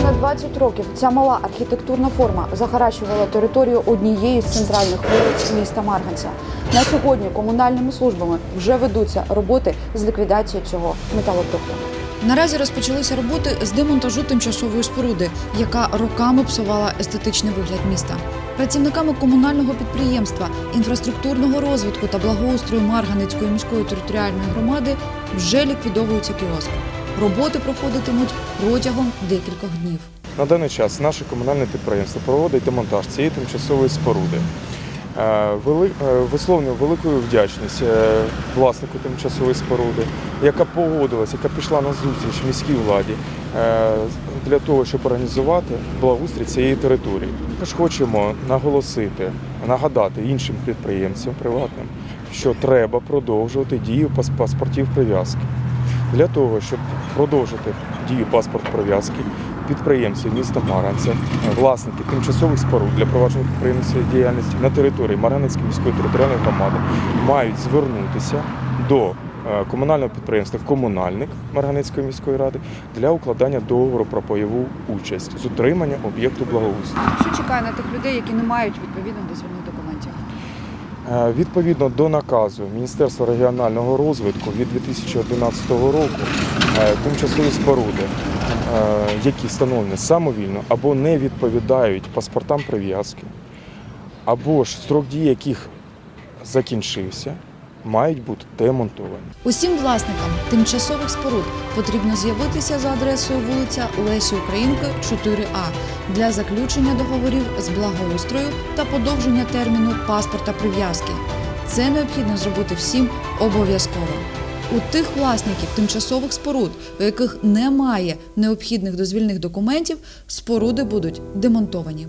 20 років ця мала архітектурна форма захаращувала територію однієї з центральних вулиць міста Марганця. На сьогодні комунальними службами вже ведуться роботи з ліквідації цього металопрокту. Наразі розпочалися роботи з демонтажу тимчасової споруди, яка роками псувала естетичний вигляд міста. Працівниками комунального підприємства, інфраструктурного розвитку та благоустрою Марганецької міської територіальної громади вже ліквідовується кіоск. Роботи проходитимуть протягом декількох днів. На даний час наше комунальне підприємство проводить демонтаж цієї тимчасової споруди. Е, е, Висловлюю велику вдячність е, власнику тимчасової споруди, яка погодилась, яка пішла на зустріч міській владі для того, щоб організувати благоустрій цієї території. Також хочемо наголосити, нагадати іншим підприємцям приватним, що треба продовжувати дію паспортів прив'язки. Для того, щоб продовжити дію паспорт прив'язки, підприємці міста Марганця, власники тимчасових споруд для провадження підприємницької діяльності на території Марганецької міської територіальної громади мають звернутися до е, комунального підприємства Комунальник Марганецької міської ради для укладання договору про бойову участь з утримання об'єкту благоустрою. Що чекає на тих людей, які не мають відповідних дозвільних документів? Е, Відповідно до наказу Міністерства регіонального розвитку від 2011 року е, тимчасові споруди, е, які встановлені самовільно або не відповідають паспортам прив'язки, або ж строк дії яких закінчився, мають бути демонтовані. Усім власникам тимчасових споруд потрібно з'явитися за адресою вулиця Лесі Українки, 4А для заключення договорів з благоустрою та подовження терміну паспорта прив'язки. Це необхідно зробити всім обов'язково. У тих власників тимчасових споруд, у яких немає необхідних дозвільних документів, споруди будуть демонтовані.